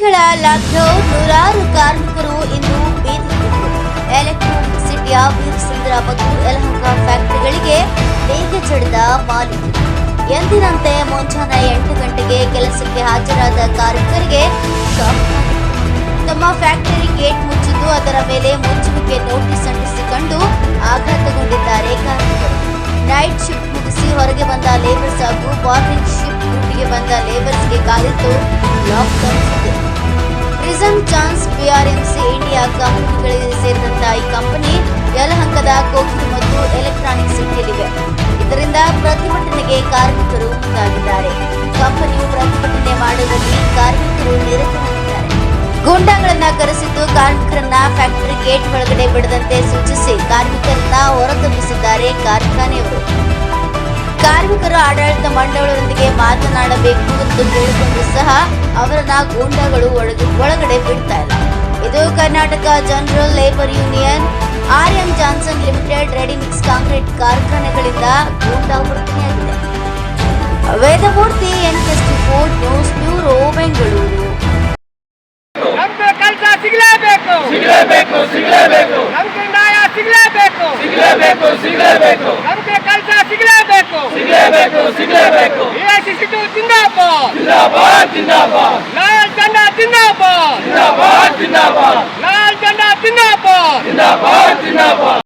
ದಿನಗಳ ಲಾಕ್ಡೌನ್ ನೂರಾರು ಕಾರ್ಮಿಕರು ಇಂದು ಬೀದಿಗಿಳಿದರು ಎಲೆಕ್ಟ್ರಾನಿಕ್ ಸಿಟಿಯ ವೀರಸುಂದರ ಮತ್ತು ಯಲಹಂಕ ಫ್ಯಾಕ್ಟರಿಗಳಿಗೆ ಬೇಗ ಚಡಿದ ಮಾಲೀಕರು ಎಂದಿನಂತೆ ಮುಂಜಾನೆ ಎಂಟು ಗಂಟೆಗೆ ಕೆಲಸಕ್ಕೆ ಹಾಜರಾದ ಕಾರ್ಮಿಕರಿಗೆ. ತಮ್ಮ ಫ್ಯಾಕ್ಟರಿ ಗೇಟ್ ಮುಚ್ಚಿದ್ದು ಅದರ ಮೇಲೆ ಮುಚ್ಚುವಿಕೆ ನೋಟಿಸ್ ಅಂಟಿಸಿಕೊಂಡು ಆಘಾತಗೊಂಡಿದ್ದಾರೆ ಕಾರ್ಮಿಕರು ನೈಟ್ ಶಿಫ್ಟ್ ಮುಗಿಸಿ ಹೊರಗೆ ಬಂದ ಲೇಬರ್ಸ್ ಹಾಗೂ ಮಾರ್ನಿಂಗ್ ಶಿಫ್ಟ್ ಡ್ಯೂಟಿಗೆ ಬಂದ ಲೇಬರ್ಸ್ಗೆ ಕಾದಿತ್ತು lockdown prism chance BRMC India ಕಂಪನಿಗಳಿಗೆ ಸೇರಿದಂತಹ ಈ ಕಂಪನಿ ಯಲಹಂಕದ ಕೋಕಿಂಗ್ ಮತ್ತು ಎಲೆಕ್ಟ್ರಾನಿಕ್ ಸಿಟಿಯಲ್ಲಿವೆ ಇದರಿಂದ ಪ್ರತಿಭಟನೆಗೆ ಕಾರ್ಮಿಕರು ಮುಂದಾಗಿದ್ದಾರೆ. ಕಂಪನಿಯು ಪ್ರತಿಭಟನೆ ಮಾಡುವಲ್ಲಿ ಕಾರ್ಮಿಕರು ನಿರತರಾಗಿದ್ದಾರೆ. ಗೂಂಡಾಗಳನ್ನ ಕರೆಸಿದ್ದು ಕಾರ್ಮಿಕರನ್ನ ಫ್ಯಾಕ್ಟರಿ ಗೇಟ್ ಒಳಗಡೆ ಬಿಡದಂತೆ ಸೂಚಿಸಿ ಕಾರ್ಮಿಕರನ್ನ ಆಡಳಿತ ಮಂಡಳಿಯೊಂದಿಗೆ ಮಾತನಾಡಬೇಕು ಎಂದು ಕೇಳಿಕೊಂಡು ಸಹ ಅವರನ್ನ ಗೂಂಡಾಗಳು ಒಳಗೆ ಒಳಗಡೆ ಬಿಡ್ತಾ ಇಲ್ಲ. ಇದು Karnataka general labour union R M Johnson limited ready mix concrete ಕಾರ್ಖಾನೆಗಳಿಂದ ಗೂಂಡಾ ವೃತ್ತಿಯಾಗಿದೆ Vedamurthy N fort news bureau Bengaluru. ಸಿಗಲೇಬೇಕು. ಸಿಗಲೇಬೇಕು ಸಿಗಲೇಬೇಕು. ನಮ್ಗೆ ನ್ಯಾಯ ಸಿಗಲೇಬೇಕು. ಸಿಗಲೇಬೇಕು ಸಿಗಲೇಬೇಕು. ನಮ್ಗೆ ಸಿಗಲೇಬೇಕು ಸಿಗಲೇಬೇಕು. ಸಿಗಲೇಬೇಕು ಎಐಸಿಸಿಟು ಜಿಂದಾಬಾದ್. ಜಿಂದಾಬಾದ್ ಜಿಂದಾಬಾದ್. ಲಾಲ್ ಜಂಡ ಜಿಂದಾಬಾದ್. ಜಿಂದಾಬಾದ್ ಜಿಂದಾಬಾದ್. ಲಾಲ್ ಜಂಡ ಜಿಂದಾಬಾದ್ ಜಿಂದಾಬಾದ್.